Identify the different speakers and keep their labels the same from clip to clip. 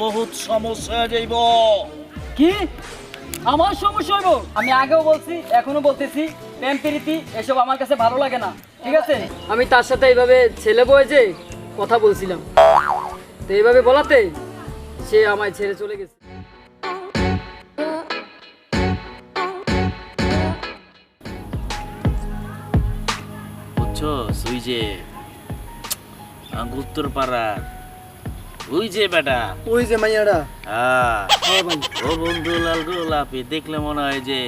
Speaker 1: বহুত সমস্যা হয়ে যাইব।
Speaker 2: কি? আমার সমস্যা হইব? আমি আগেও বলছি এখনও বলতেছি প্রেম প্রীতি এসব আমার কাছে ভালো লাগে না। ঠিক আছে? আমি তার সাথে এইভাবে ছেলে বয়ে যে কথা বলছিলাম। তো এইভাবে বলাতে সে আমায় ছেড়ে চলে গেছে।
Speaker 1: বুঝছ ওই যে উত্তর পাড়ার ওই যে বেটা।
Speaker 3: ওই যে মাইয়াটা
Speaker 1: হ্যাঁ।
Speaker 3: হ্যাঁ
Speaker 1: ও বন্ধু লাল গোলাপি দেখলে মনে হয় যে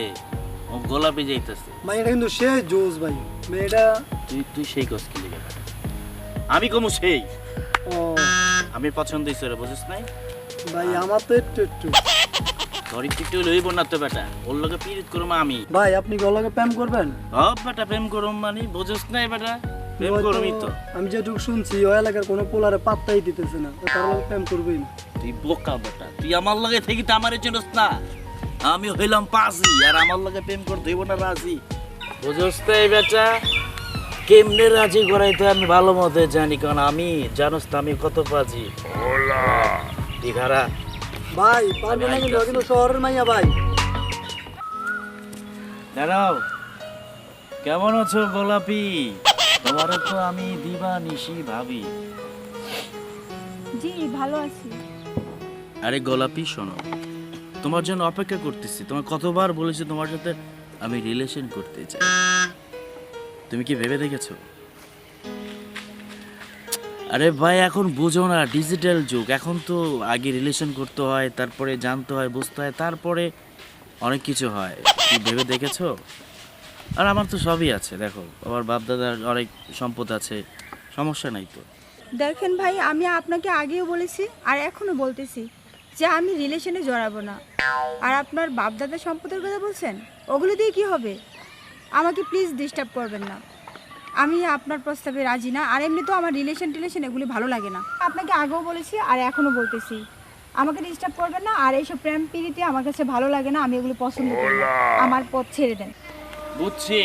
Speaker 1: ও গোলাপি যাইতেছে।
Speaker 3: মাইয়াটা কিন্তু সে জোস ভাই। মেয়েটা
Speaker 1: তুই তুই সেই কস কি লিখে আমি কমু সেই।
Speaker 3: ও।
Speaker 1: আমি পছন্দ হইছে রে বুঝিস নাই?
Speaker 3: ভাই আমার তো একটু একটু।
Speaker 1: তোর একটু লইব না তো বেটা। ওর লগে পিরিত করুম আমি।
Speaker 3: ভাই আপনি গলাকে প্যাম করবেন?
Speaker 1: হ বেটা প্রেম করুম মানে বুঝিস নাই বেটা? প্রেম করবি তো।
Speaker 3: আমি যেটুকু শুনছি ওই এলাকার কোনো পোলারে পাত্তাই দিতেছে না। তার লগে প্যাম করবেই না।
Speaker 1: তুই বোকা বেটা। তুই আমার লগে থেকে তো আমারে চিনস না। আমি হইলাম পাজি আর আমার লগে প্রেম করতে হইব না রাজি। বুঝস তো এই বেটা। কেমনে রাজি করাইতে আমি ভালো মতো জানি কারণ আমি জানোস তো আমি কত পাজি। দিঘারা
Speaker 3: ভাই পারবে না কিন্তু কিন্তু শহরের মাইয়া ভাই।
Speaker 1: দাঁড়াও। কেমন আছো গোলাপি? তোমারে তো আমি দিবা নিশি ভাবি।
Speaker 4: জি ভালো আছি।
Speaker 1: আরে গোলাপি শোনো। তোমার জন্য অপেক্ষা করতেছি। তোমার কতবার বলেছি তোমার সাথে আমি রিলেশন করতে চাই। তুমি কি ভেবে দেখেছ? আরে ভাই এখন বুঝো না ডিজিটাল যুগ। এখন তো আগে রিলেশন করতে হয় তারপরে জানতে হয় বুঝতে হয় তারপরে অনেক কিছু হয়। ভেবে দেখেছ? আর আমার তো সবই আছে দেখো। আমার বাপ দাদার অনেক সম্পদ আছে সমস্যা নাই তো।
Speaker 4: দেখেন ভাই আমি আপনাকে আগেও বলেছি আর এখনও বলতেছি যে আমি রিলেশনে জড়াবো না। আর আপনার বাপদাদা সম্পদের কথা বলছেন? ওগুলো দিয়ে কি হবে? আমাকে প্লিজ ডিস্টার্ব করবেন না। আমি আপনার প্রস্তাবে রাজি না আর এমনি তো আমার রিলেশন টিলেশন এগুলি ভালো লাগে না। আপনাকে আগেও বলেছি আর এখনও বলতেছি। আমাকে ডিস্টার্ব করবেন না আর এইসব প্রেম পিড়িতে আমার কাছে ভালো লাগে না আমি এগুলো পছন্দ করি না। আমার পথ ছেড়ে দেন।
Speaker 1: বুঝছি।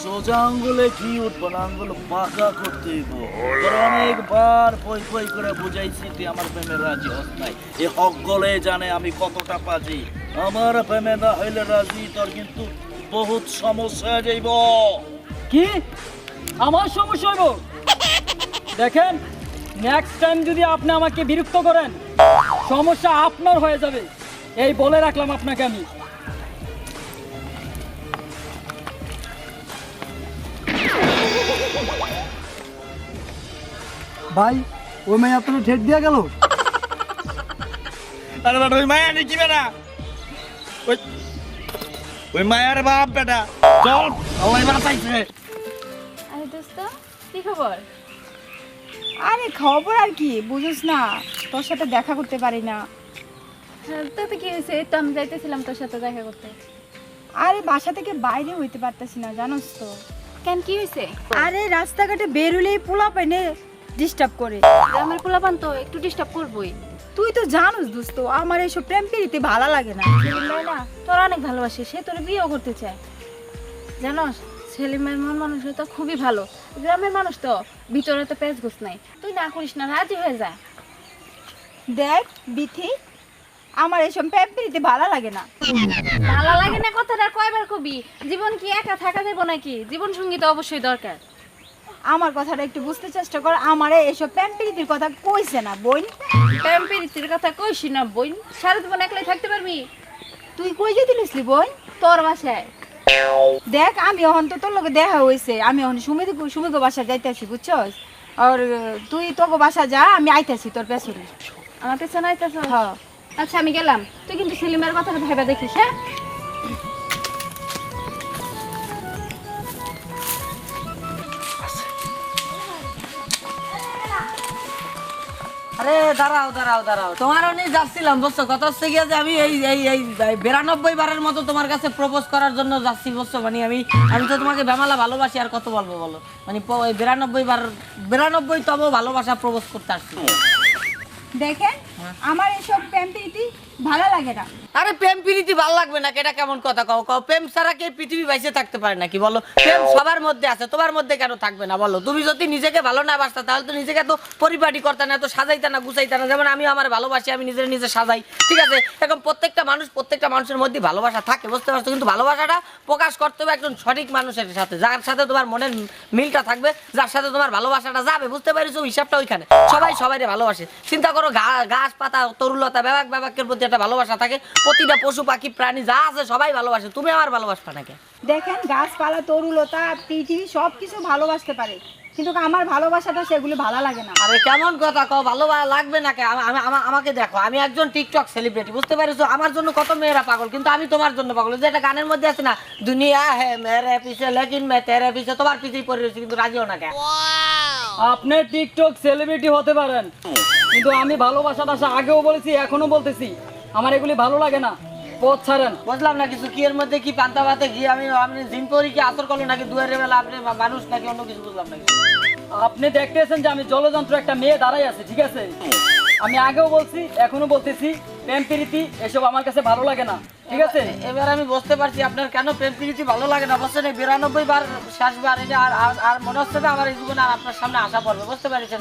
Speaker 1: সোজা আঙ্গুলে কি উঠবো না? আঙ্গুল পাকা করতে অনেকবার পই পই করে বুঝাইছি তুই আমার প্রেমে রাজি হস নাই। এ হক গলে জানে আমি কতটা পাজি। আমার প্রেমে না হইলে রাজি তোর কিন্তু বহুত সমস্যা হয়ে যাইব।
Speaker 2: কি? আমার সমস্যা হইব? দেখেন নেক্সট টাইম যদি আপনি আমাকে বিরক্ত করেন সমস্যা আপনার হয়ে যাবে। এই বলে রাখলাম আপনাকে আমি।
Speaker 3: ভাই ওই মাইয়া আপনার ঠেট দিয়া গেল?
Speaker 1: আরে বেটা ওই মায়া নাকি বেটা ওই ওই মায়ার বাপ বেটা। চল আল্লাহ বাঁচাইছে
Speaker 4: আরে দোস্ত কি খবর? আরে খবর আর কি বুঝিস না তোর সাথে দেখা করতে পারি না।
Speaker 5: হ্যাঁ, তাতে কি হয়েছে? তো আমি যাইতেছিলাম তোর সাথে দেখা করতে।
Speaker 4: আরে বাসা থেকে বাইরে হইতে পারতাছি না জানোস তো।
Speaker 5: কেন কি হয়েছে?
Speaker 4: আরে রাস্তাঘাটে বের হলেই পোলা পাইনে ডিস্টার্ব করে।
Speaker 5: আমার পোলাপান তো একটু ডিস্টার্ব করবই।
Speaker 4: তুই তো জানোস দোস্ত আমার এইসব প্রেম পিড়িতে ভালো লাগে না।
Speaker 5: না তোর অনেক ভালোবাসে সে তোর বিয়েও করতে চায়। জানোস সেলিমের মন মানুষ তো খুবই ভালো। গ্রামের মানুষ তো ভিতরে তো পেঁচ ঘুষ নাই। তুই না করিস না রাজি হয়ে যা।
Speaker 4: দেখ বিথি আমার এইসব প্রেম পিড়িতে ভালো লাগে না।
Speaker 5: ভালো লাগে না কথাটা কয়বার কবি? জীবন কি একা থাকা যাব নাকি? জীবন সঙ্গী তো অবশ্যই দরকার।
Speaker 4: আমার কথাটা একটু বুঝতে চেষ্টা কর। আমার এইসব প্রেম পিড়িতির কথা কইছে না বোন।
Speaker 5: প্রেম প্রীতির কথা কইস না বোন। সারা জীবন একলাই থাকতে পারবি?
Speaker 4: তুই কই যেতে নিসলি বোন?
Speaker 5: তোর বাসায়।
Speaker 4: দেখ আমি এখন তো তোর লগে দেখা হয়েছে আমি এখন সুমিত সুমিকে বাসা যাইতেছি বুঝছস? আর তুই তোকে বাসা যা আমি আইতেছি তোর পেছনে।
Speaker 5: আমার পেছনে আইতেছ
Speaker 4: হ্যাঁ।
Speaker 5: আচ্ছা আমি গেলাম। তুই কিন্তু সেলিমের কথাটা ভেবে দেখিস হ্যাঁ?
Speaker 6: আরে দাঁড়াও দাঁড়াও দাঁড়াও। তোমার আমি যাচ্ছিলাম বুঝছ? কথা হচ্ছে গিয়ে যে আমি এই এই এই বিরানব্বই বারের মতো তোমার কাছে প্রপোজ করার জন্য যাচ্ছি বুঝছ? মানে আমি আমি তো তোমাকে বেমালা ভালোবাসি আর কত বলব বলো? মানে বিরানব্বই বার বিরানব্বই তম ভালোবাসা প্রপোজ করতে আসছি।
Speaker 4: দেখেন আমার এসব প্যাম্পিরিটি ভালো লাগে না।
Speaker 6: আরে প্রেম প্রীতি ভালো লাগবে না এটা কেমন কথা? কও কও, প্রেম ছাড়া কি পৃথিবী বাইসে থাকতে পারে বলো। প্রেম সবার মধ্যে আছে, তোমার মধ্যে কেন থাকবে না? বলো। তুমি যদি নিজেকে ভালো না বাসতা, তাহলে তো নিজেকে তো পরিপাটি করতে না তো সাজাইতে না, গুছাইতে না। যেমন আমি আমার ভালোবাসি, আমি নিজের নিজে সাজাই। ঠিক আছে? এখন প্রত্যেকটা মানুষ, প্রত্যেকটা মানুষের মধ্যে ভালোবাসা থাকে, বুঝতে পারছ? কিন্তু ভালোবাসাটা প্রকাশ করতে হবে একজন সঠিক মানুষের সাথে, যার সাথে তোমার মনের মিলটা থাকবে, যার সাথে তোমার ভালোবাসাটা যাবে। বুঝতে পারিছো? হিসাবটা ওইখানে। সবাই সবাই ভালোবাসে। চিন্তা করো গাছ পাতা তরুলতা ব্যাবাক ব্যাবাকের প্রতি একটা ভালোবাসা থাকে প্রতিটা পশু পাখি প্রাণী যা আছে সবাই ভালোবাসে। তুমি আমার ভালোবাসবা নাকি?
Speaker 4: দেখেন গাছপালা তরুলতা পৃথিবী সব কিছু ভালোবাসতে পারে। কিন্তু আমার ভালোবাসাটা সেগুলো ভালো লাগে না।
Speaker 6: আরে কেমন কথা কও ভালো লাগবে না কে? আমা- আমা- আমা- আমাকে দেখো আমি একজন টিকটক সেলিব্রিটি বুঝতে পারিছো? আমার জন্য কত মেয়েরা পাগল কিন্তু আমি তোমার জন্য পাগল। যে একটা গানের মধ্যে আছে না দুনিয়া হে মেরে পিছে লেকিন মে তেরে পিছে তোমার পিছেই পড়ে রয়েছে কিন্তু রাজিও না কে?
Speaker 2: আপনি টিকটক সেলিব্রিটি হতে পারেন। কিন্তু আমি ভালোবাসাটা আগেও বলেছি এখনও বলতেছি। আমার এগুলি ভালো লাগে না। পথ ছাড়েন।
Speaker 6: বুঝলাম না কিছু কি এর মধ্যে কি পান্তা ভাতে ঘি? আমি আপনি জিম পরি কি আসর করল নাকি দুয়ারের বেলা? আপনি মানুষ নাকি অন্য কিছু বুঝলাম না কিছু।
Speaker 2: আপনি দেখতেছেন যে আমি জলযন্ত্র একটা মেয়ে দাঁড়াই আছে ঠিক আছে? আমি আগেও বলছি এখনও বলতেছি প্রেম প্রীতি এসব আমার কাছে ভালো লাগে না। ঠিক আছে?
Speaker 6: এবার আমি বুঝতে পারছি আপনার কেন প্রেম প্রীতি ভালো লাগে না। বুঝছেন এই বিরানব্বই বার শেষবার এটা আর আর- আর মনে হচ্ছে না আমার এই জীবনে আর আপনার সামনে আসা পড়বে বুঝতে পারছেন?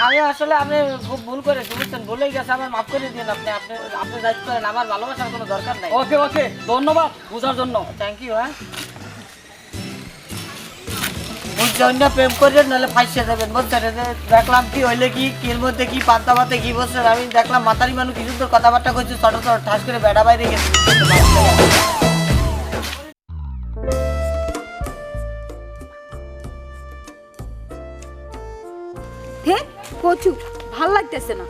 Speaker 6: আমি আসলে আপনি খুব ভুল করেছি বুঝছেন? ভুলেই গেছে আমার মাফ করে দিন আপনি আপনি আপনি দায়িত্ব করেন আমার ভালোবাসার কোনো দরকার নাই।
Speaker 2: ওকে ওকে ধন্যবাদ বুঝার জন্য।
Speaker 6: থ্যাংক ইউ হ্যাঁ। প্রেম নাহলে বুঝছেন দেখলাম কি হইলে, কি কি এর মধ্যে কি, পান্তা পাতে কি আমি দেখলাম মানুষ কিছু তোর কথাবার্তা করছে ঠাস করে বেড়া বাইরে গেছে।
Speaker 4: কচু, ভালো লাগতেছে না।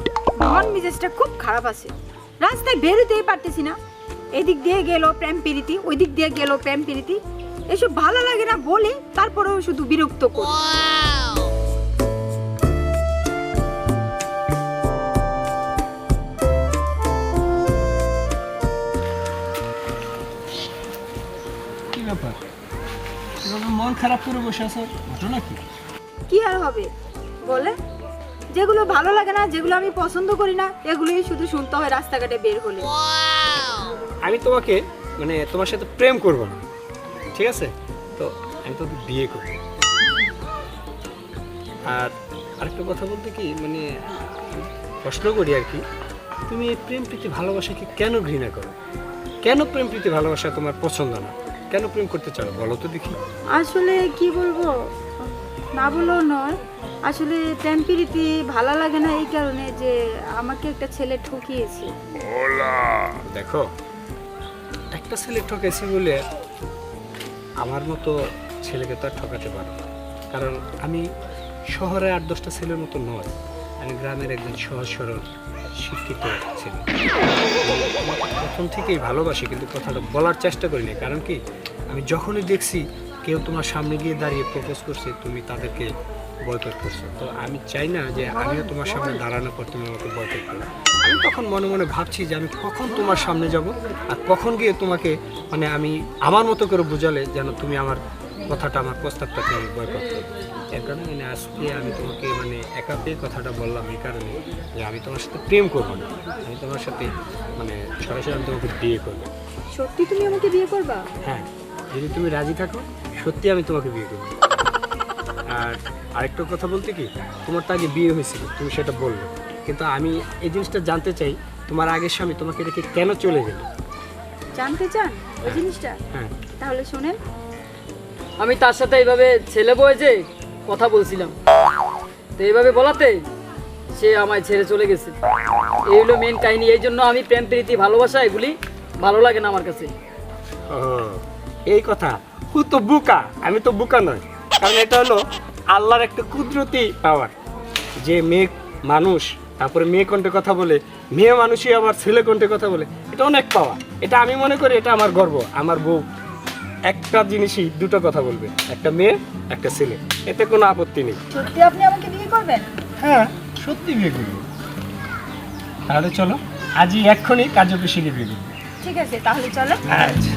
Speaker 4: মন মেজাজটা খুব খারাপ আছে। রাস্তায় বেরোতেই পারতেছি না। এদিক দিয়ে গেল প্রেম প্রীতি ওই দিক দিয়ে গেল প্রেম প্রীতি। এসব ভালো লাগে না বলে তারপরেও শুধু বিরক্ত করি।
Speaker 7: কি ব্যাপার? এভাবে মন খারাপ করে বসে আছো? ঘটনা কি?
Speaker 4: কি আর হবে? বলে যেগুলো ভালো লাগে না যেগুলো আমি পছন্দ করি না এগুলোই শুধু শুনতে হয় রাস্তাঘাটে বের হলে।
Speaker 7: আমি তোমাকে মানে তোমার সাথে প্রেম করব না। ঠিক আছে? তো আমি তোকে বিয়ে করব আর আরেকটা কথা বলতে কি মানে প্রশ্ন করি আর কি তুমি এই প্রেম প্রীতি ভালোবাসাকে কেন ঘৃণা করো? কেন প্রেম প্রীতি ভালোবাসা তোমার পছন্দ না? কেন প্রেম করতে চাও? বলো তো দেখি।
Speaker 4: আসলে কি বলব? না বলেও নয়। আসলে প্রেম প্রীতি ভালো লাগে না এই কারণে যে আমাকে একটা ছেলে ঠকিয়েছে।
Speaker 7: দেখো একটা ছেলে ঠকেছি বলে আমার মতো ছেলেকে তো আর ঠকাতে পারো। কারণ আমি শহরে আট দশটা ছেলের মতো নয়, আমি গ্রামের একজন সহজ সরল, শিক্ষিত ছেলে। আমি প্রথম থেকেই ভালোবাসি, কিন্তু কথাটা বলার চেষ্টা করিনি। কারণ কি? আমি যখনই দেখছি কেউ তোমার সামনে গিয়ে দাঁড়িয়ে প্রপোজ করছে, তুমি তাদেরকে বয়কট করছ তো আমি চাই না যে আমিও তোমার সামনে দাঁড়ানো পর তুমি আমাকে বয়কট করো আমি তখন মনে মনে ভাবছি যে আমি কখন তোমার সামনে যাব আর কখন গিয়ে তোমাকে মানে আমি আমার মতো করে বোঝালে যেন তুমি আমার কথাটা আমার প্রস্তাবটাকে আমি বয়কট করো এর কারণে মানে আজকে আমি তোমাকে মানে একা পেয়ে কথাটা বললাম এই কারণে যে আমি তোমার সাথে প্রেম করব না। আমি তোমার সাথে মানে সরাসরি আমি তোমাকে বিয়ে করব।
Speaker 4: সত্যি তুমি আমাকে বিয়ে করবা?
Speaker 7: হ্যাঁ যদি তুমি রাজি থাকো সত্যি আমি তোমাকে বিয়ে করব। আর আরেকটা কথা বলতে কি তোমার তো আগে বিয়ে হয়েছিল তুমি সেটা বললে। কিন্তু আমি এই জিনিসটা জানতে চাই তোমার আগের স্বামী তোমাকে রেখে কেন চলে গেল?
Speaker 4: জানতে চান ওই জিনিসটা?
Speaker 7: হ্যাঁ।
Speaker 4: তাহলে শোনেন।
Speaker 2: আমি তার সাথে এইভাবে ছেলে বয়ে যে কথা বলছিলাম তো এইভাবে বলাতে সে আমায় ছেড়ে চলে গেছে। এই হলো মেন কাহিনী এই জন্য আমি প্রেম প্রীতি ভালোবাসা এগুলি ভালো লাগে না আমার কাছে।
Speaker 7: ও এই কথা। ও তো বুকা আমি তো বুকা নয় কারণ এটা হলো আল্লাহর একটা কুদরতি পাওয়ার যে মেয়ে মানুষ তারপরে মেয়ে কণ্ঠে কথা বলে মেয়ে মানুষই আবার ছেলে কণ্ঠে কথা বলে এটা অনেক পাওয়া এটা আমি মনে করি এটা আমার গর্ব আমার বউ। একটা জিনিসই দুটো কথা বলবে একটা মেয়ে একটা ছেলে। এতে কোনো আপত্তি নেই।
Speaker 4: সত্যি আপনি আমাকে বিয়ে করবেন?
Speaker 7: হ্যাঁ সত্যি বিয়ে করব। তাহলে চলো আজই এক্ষুনি কার্যকরী বিয়ে করব
Speaker 4: ঠিক আছে তাহলে চলো।
Speaker 7: আচ্ছা।